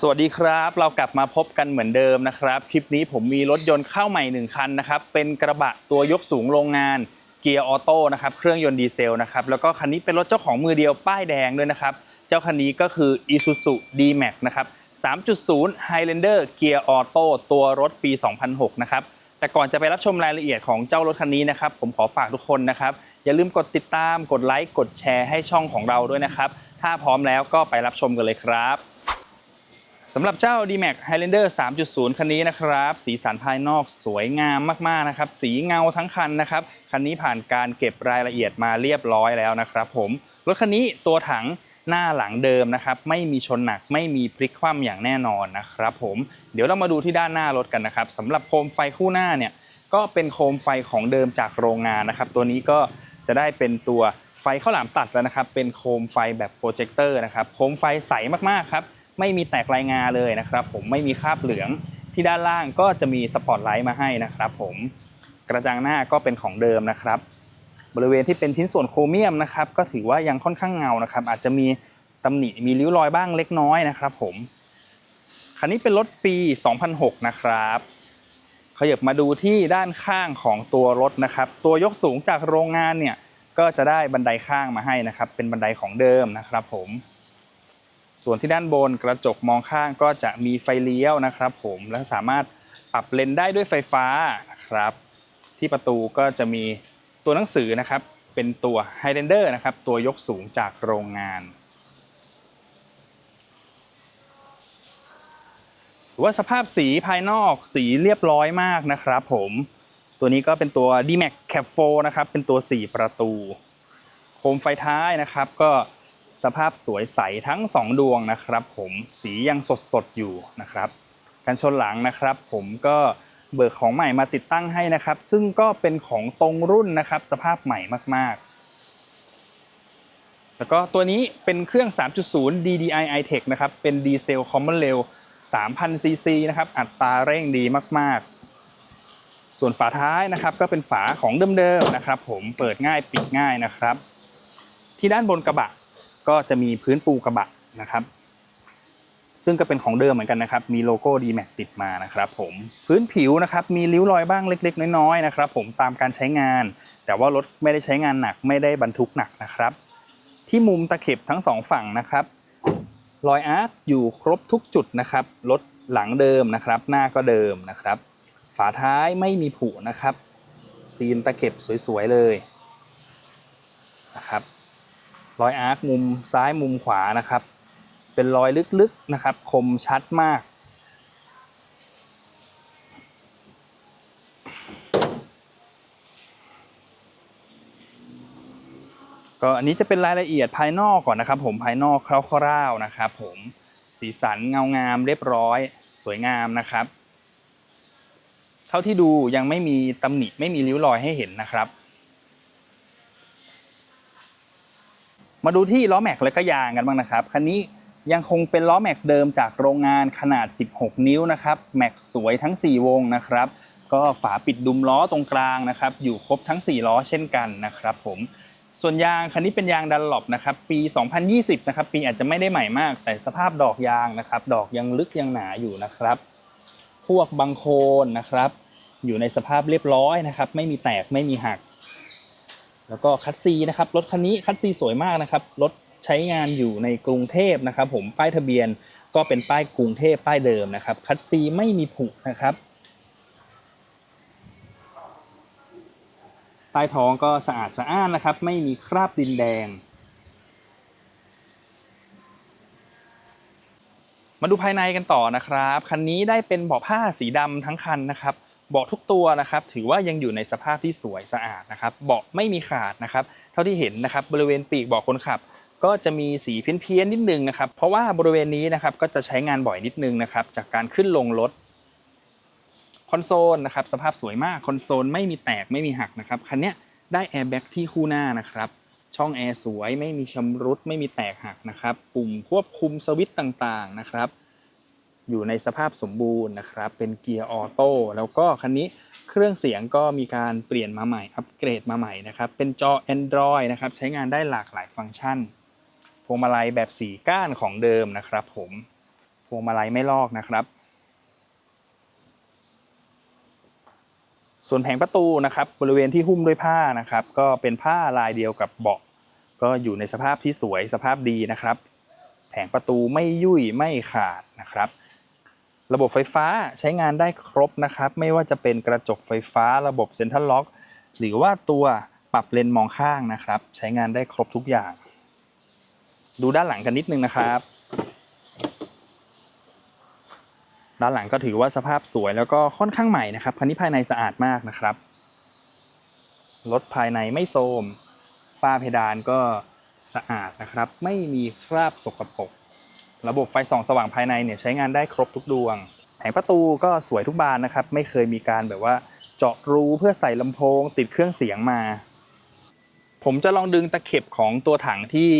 สวัสดีครับ เรากลับมาพบกันเหมือนเดิมนะครับ คลิปนี้ผมมีรถยนต์เข้าใหม่หนึ่งคันนะครับ เป็นกระบะตัวยกสูงโรงงานเกียร์ออโต้นะครับเครื่องยนต์ดีเซลนะครับแล้วก็คันนี้เป็นรถเจ้าของมือเดียวป้ายแดงด้วยนะครับ เจ้าคันนี้ก็คือ Isuzu D-Max นะครับ 3.0 Highlander เกียร์ออโต้ตัวรถปี 2006 นะครับแต่ก่อนจะไปรับชมรายละเอียดของเจ้ารถคันนี้นะครับ ผมขอฝากทุกคนนะครับ อย่าลืมกดติดตามกดไลค์กดแชร์ให้ช่องของเราด้วยนะครับ ถ้าพร้อมแล้วก็ไปรับชมกันเลยครับ สำหรับเจ้า D-Max Highlander 3.0 คันนี้นะครับ สีสันภายนอกสวยงามมาก ๆ นะครับ สีเงาทั้งคันนะครับ คันนี้ผ่านการเก็บรายละเอียดมาเรียบร้อยแล้วนะครับผม รถคันนี้ตัวถังหน้าหลังเดิมนะครับ ไม่มีชนหนักไม่มีพลิกคว่ำอย่างแน่นอนนะครับผม เดี๋ยวเรามาดูที่ด้านหน้ารถกันนะครับสำหรับโคมไฟคู่หน้าเนี่ยก็เป็นโคมไฟของเดิมจากโรงงานนะครับ ตัวนี้ก็จะได้เป็นตัวไฟข้าวหลามตัดแล้วนะครับ เป็นโคมไฟแบบโปรเจคเตอร์นะครับ โคมไฟใสมากๆครับ ไม่มีแตกลายงาเลยนะครับผมไม่มีคราบเหลืองที่ด้านล่างก็จะมีสปอตไลท์มาให้นะครับผมกระจังหน้าก็เป็นของเดิมนะครับ บริเวณที่เป็นชิ้นส่วนโครเมียมนะครับก็ถือว่ายังค่อนข้างเงานะครับ อาจจะมีตำหนิมีริ้วรอยบ้างเล็กน้อยนะครับผมคันนี้เป็นรถปี 2006 นะครับขยับมาดูที่ด้านข้างของตัวรถนะครับ ตัวยกสูงจากโรงงานเนี่ยก็จะได้บันไดข้างมาให้นะครับ เป็นบันไดของเดิมนะครับผม ส่วนที่ด้านบนกระจกมองข้างก็จะมีไฟเลี้ยวนะครับผมและสามารถปรับเลนได้ด้วยไฟฟ้านะครับ ที่ประตูก็จะมีตัวหนังสือนะครับ เป็นตัว Highlander นะครับ ตัวยกสูงจากโรงงานหรือว่าสภาพสีภายนอกสีเรียบร้อยมากนะครับผมตัวนี้ก็เป็นตัว D-Max Cap 4นะครับ เป็นตัว 4 ประตู โคมไฟท้ายนะครับก็ สภาพสวยใสทั้ง 2 ดวงนะครับผมสียังสดสดอยู่นะครับกันชนหลังนะครับ ผมก็เบิกของใหม่มาติดตั้งให้นะครับ ซึ่งก็เป็นของตรงรุ่นนะครับ สภาพใหม่มากๆ แล้วก็ตัวนี้เป็นเครื่อง 3.0 DDI iTech นะครับ เป็นดีเซลคอมมอนเร็ว3,000ซีซีนะครับ อัตราเร่งดีมากๆ ส่วนฝาท้ายนะครับ ก็เป็นฝาของเดิมๆนะครับ ผมเปิดง่ายปิดง่ายนะครับ ที่ด้านบนกระบะ ก็จะมีพื้นปูกระบะนะครับ ซึ่งก็เป็นของเดิมเหมือนกันนะครับ มีโลโก้ D-Max ติดมานะครับผมพื้นผิวนะครับมีริ้วรอยบ้างเล็ก ๆ น้อยๆนะครับผมตามการใช้งาน แต่ว่ารถไม่ได้ใช้งานหนักไม่ได้บรรทุกหนักนะครับ ที่มุมตะเข็บทั้งสองฝั่งนะครับรอยอาร์ตอยู่ครบทุกจุดนะครับรถหลังเดิมนะครับ หน้าก็เดิมนะครับ ฝาท้ายไม่มีผุนะครับ ซีนตะเข็บสวยๆเลยนะครับ รอยอาร์คมุมซ้ายมุมขวานะครับ เป็นรอยลึกๆนะครับ คมชัดมาก ก็อันนี้จะเป็นรายละเอียดภายนอกก่อนนะครับ ผมภายนอกคร่าวๆนะครับ ผมสีสันเงางามเรียบร้อย สวยงามนะครับ เท่าที่ดูยังไม่มีตำหนิไม่มีริ้วรอยให้เห็นนะครับ มาดูที่ล้อแม็กและก็ยางกันบ้างนะครับ คันนี้ยังคงเป็นล้อแม็กเดิมจากโรงงานขนาด 16 นิ้วนะครับ แม็กสวยทั้ง 4 วงนะครับ ก็ฝาปิดดุมล้อตรงกลางนะครับ อยู่ครบทั้ง 4 ล้อเช่นกันนะครับผม ส่วนยางคันนี้เป็นยางดันหลบนะครับ ปี 2020 นะครับ ปีอาจจะไม่ได้ใหม่มาก แต่สภาพดอกยางนะครับ ดอกยังลึกยังหนาอยู่นะครับ พวกบังโคนนะครับ อยู่ในสภาพเรียบร้อยนะครับ ไม่มีแตกไม่มีหัก แล้วก็คัสซีนะครับรถคันนี้คัสซีสวยมากนะครับรถใช้งานอยู่ในกรุงเทพนะครับ ผมป้ายทะเบียนก็เป็นป้ายกรุงเทพป้ายเดิมนะครับ คัสซีไม่มีผุนะครับใต้ท้องก็สะอาดสะอ้านนะครับ ไม่มีคราบดินแดง มาดูภายในกันต่อนะครับ คันนี้ได้เป็นเบาะผ้าสีดำทั้งคันนะครับ เบาะทุกตัวนะครับถือว่ายังอยู่ในสภาพที่สวยสะอาดนะครับเบาะไม่มีขาดนะครับเท่าที่เห็นนะครับบริเวณปีกเบาะคนขับ ก็จะมีสีเพี้ยนๆนิดนึงนะครับ เพราะว่าบริเวณนี้นะครับก็จะใช้งานบ่อยนิดนึงนะครับจากการขึ้นลงรถคอนโซลนะครับสภาพสวยมากคอนโซลไม่มีแตกไม่มีหักนะครับคันนี้ได้แอร์แบ็กที่คู่หน้านะครับช่องแอร์สวยไม่มีชำรุดไม่มีแตกหักนะครับปุ่มควบคุมสวิตช์ต่างๆนะครับ อยู่ในสภาพสมบูรณ์นะครับ เป็นเกียร์ออโต้แล้วก็คันนี้เครื่องเสียงก็มีการเปลี่ยนมาใหม่ อัปเกรดมาใหม่นะครับ เป็นจอ Android นะครับ ใช้งานได้หลากหลายฟังก์ชัน พวงมาลัยแบบสีก้านของเดิมนะครับผม พวงมาลัยไม่ลอกนะครับ ส่วนแผงประตูนะครับ บริเวณที่หุ้มด้วยผ้านะครับ ก็เป็นผ้าลายเดียวกับเบาะ ก็อยู่ในสภาพที่สวยสภาพดีนะครับ แผงประตูไม่ยุ่ยไม่ขาดนะครับ ระบบไฟฟ้าใช้งานได้ครบนะครับ ไม่ว่าจะเป็นกระจกไฟฟ้าระบบเซ็นทรัลล็อก หรือว่าตัวปรับเลนมองข้างนะครับ ใช้งานได้ครบทุกอย่าง ดูด้านหลังกันนิดนึงนะครับ ด้านหลังก็ถือว่าสภาพสวยแล้วก็ค่อนข้างใหม่นะครับคันนี้ภายในสะอาดมากนะครับรถภายในไม่โทมฝ้าเพดานก็สะอาดนะครับ ไม่มีคราบสกปรก ระบบไฟส่องสว่างภายในเนี่ยใช้งานได้ครบทุกดวงแผงประตูก็สวยทุกบานนะครับ ไม่เคยมีการแบบว่าเจาะรูเพื่อใส่ลำโพง ติดเครื่องเสียงมา ผมจะลองดึงตะเข็บของตัวถังที่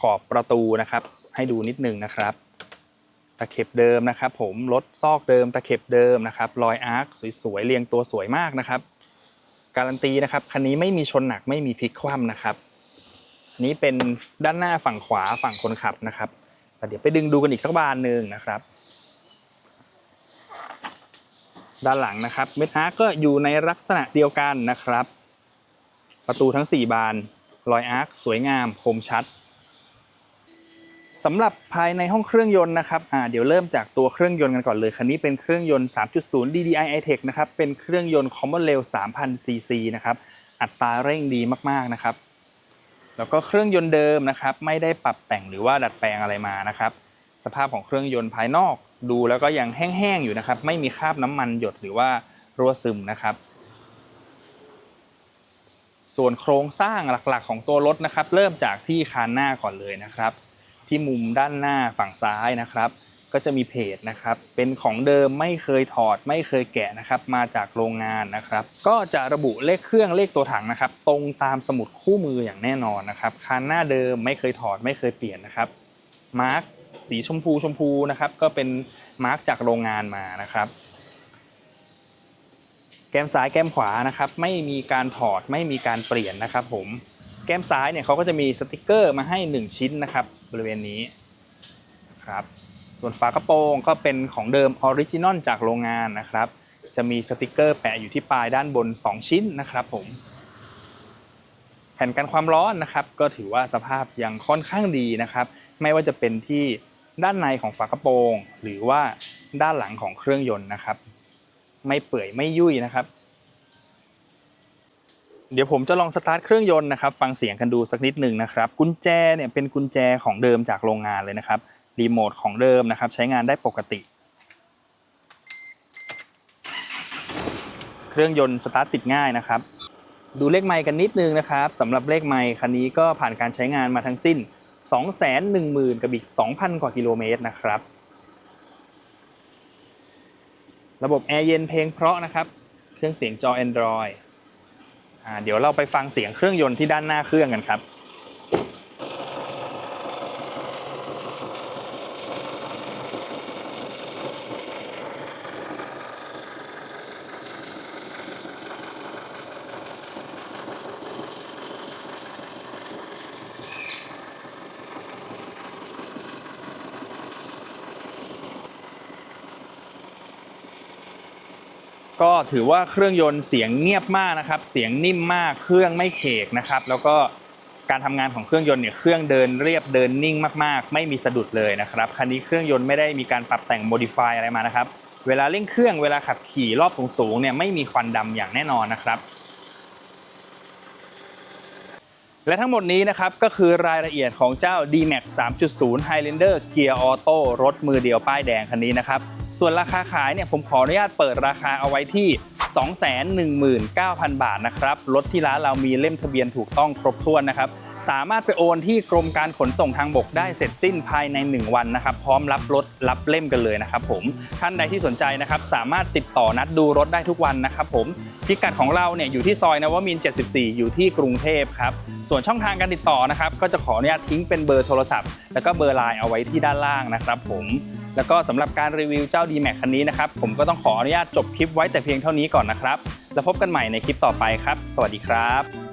ขอบประตูนะครับ ให้ดูนิดนึงนะครับ ตะเข็บเดิมนะครับ ผมรถซอกเดิมตะเข็บเดิมนะครับรอยอาร์คสวยๆเรียงตัวสวยมากนะครับ การันตีนะครับคันนี้ไม่มีชนหนักไม่มีพลิกคว่ำนะครับนนี้เป็นด้านหน้าฝั่งขวาฝั่งคนขับนะครับ แต่เดี๋ยวไปดึงดูกันอีกสักบานหนึ่งนะครับ ด้านหลังนะครับเม็ดอาร์ก็อยู่ในลักษณะเดียวกันนะครับ ประตูทั้ง 4 บานรอยอาร์คสวยงามคมชัดสำหรับภายในห้องเครื่องยนต์นะครับอ่าเดี๋ยวเริ่มจากตัวเครื่องยนต์กันก่อนเลย คันนี้เป็นเครื่องยนต์ 3.0 DDI iTech นะครับ เป็นเครื่องยนต์ Common Rail 3,000 cc นะครับ อัตราเร่งดีมาก ๆ นะครับ แล้วก็เครื่องยนต์เดิมนะครับ ไม่ได้ปรับแต่งหรือว่าดัดแปลงอะไรมานะครับ สภาพของเครื่องยนต์ภายนอกดูแล้วก็ยังแห้งๆอยู่นะครับ ไม่มีคราบน้ำมันหยดหรือว่ารั่วซึมนะครับ ส่วนโครงสร้างหลักๆ ของตัวรถนะครับ เริ่มจากที่คานหน้าก่อนเลยนะครับ ที่มุมด้านหน้าฝั่งซ้ายนะครับ ก็จะมีเพจนะครับ เป็นของเดิมไม่เคยถอดไม่เคยแกะนะครับ มาจากโรงงานนะครับ ก็จะระบุเลขเครื่องเลขตัวถังนะครับ ตรงตามสมุดคู่มืออย่างแน่นอนนะครับคันหน้าเดิมไม่เคยถอดไม่เคยเปลี่ยนนะครับ มาร์กสีชมพูชมพูนะครับ ก็เป็นมาร์กจากโรงงานมานะครับ แก้มซ้ายแก้มขวานะครับ ไม่มีการถอดไม่มีการเปลี่ยนนะครับ ผม แก้มซ้ายเนี่ยเขาก็จะมีสติกเกอร์มาให้ 1 ชิ้นนะครับ บริเวณนี้ครับ ส่วนฝากระโปรงก็เป็นของเดิมออริจินอลจากโรงงานนะครับ จะมีสติกเกอร์แปะอยู่ที่ปลายด้านบน 2 ชิ้นนะครับผม แผ่นกันความร้อนนะครับ ก็ถือว่าสภาพยังค่อนข้างดีนะครับ ไม่ว่าจะเป็นที่ด้านในของฝากระโปรง หรือว่าด้านหลังของเครื่องยนต์นะครับ ไม่เปื่อยไม่ยุ่ยนะครับ เดี๋ยวผมจะลองสตาร์ทเครื่องยนต์นะครับ ฟังเสียงกันดูสักนิดหนึ่งนะครับ กุญแจเนี่ยเป็นกุญแจของเดิมจากโรงงานเลยนะครับ รีโมทของเดิมนะครับ ใช้งานได้ปกติ เครื่องยนต์สตาร์ทติดง่ายนะครับ ดูเลขไมล์กันนิดนึงนะครับสำหรับเลขไมล์คันนี้ก็ผ่านการใช้งานมาทั้งสิ้น 210,000 กับอีก 2,000 กว่ากิโลเมตรนะครับ ระบบแอร์เย็นเพลงเพราะนะครับ เครื่องเสียงจอ Android อ่าเดี๋ยวเราไปฟังเสียงเครื่องยนต์ที่ด้านหน้าเครื่องกันครับ ก็ถือว่าเครื่องยนต์เสียงเงียบมากนะครับ เสียงนิ่มมากเครื่องไม่เขกนะครับ แล้วก็การทำงานของเครื่องยนต์เนี่ยเครื่องเดินเรียบเดินนิ่งมากๆ ไม่มีสะดุดเลยนะครับคันนี้เครื่องยนต์ไม่ได้มีการปรับแต่งโมดิฟายอะไรมานะครับ เวลาเร่งเครื่องเวลาขับขี่รอบสูงๆเนี่ยไม่มีควันดำอย่างแน่นอนนะครับ และทั้งหมดนี้นะครับก็คือรายละเอียดของเจ้า D-Max 3.0 Highlander Gear Auto รถมือเดียวป้ายแดงคันนี้นะครับส่วนราคาขายเนี่ยผมขออนุญาตเปิดราคาเอาไว้ที่ 219,000 บาทนะครับรถที่ร้านเรามีเล่มทะเบียนถูกต้องครบถ้วนนะครับ สามารถไปโอนที่กรมการขนส่งทางบกได้เสร็จสิ้นภายใน 1 วันนะครับ พร้อมรับรถรับเล่มกันเลยนะครับผมท่านใดที่สนใจนะครับ สามารถติดต่อนัดดูรถได้ทุกวันนะครับผมพิกัดของเราเนี่ยอยู่ที่ซอยนวมิน 74 อยู่ที่กรุงเทพครับ ส่วนช่องทางการติดต่อนะครับ ก็จะขออนุญาตทิ้งเป็นเบอร์โทรศัพท์ แล้วก็เบอร์ไลน์เอาไว้ที่ด้านล่างนะครับผมแล้วก็สำหรับการรีวิวเจ้า D-Max คันนี้นะครับ ผมก็ต้องขออนุญาตจบคลิปไว้แต่เพียงเท่านี้ก่อนนะครับ แล้วพบกันใหม่ในคลิปต่อไปครับ สวัสดีครับ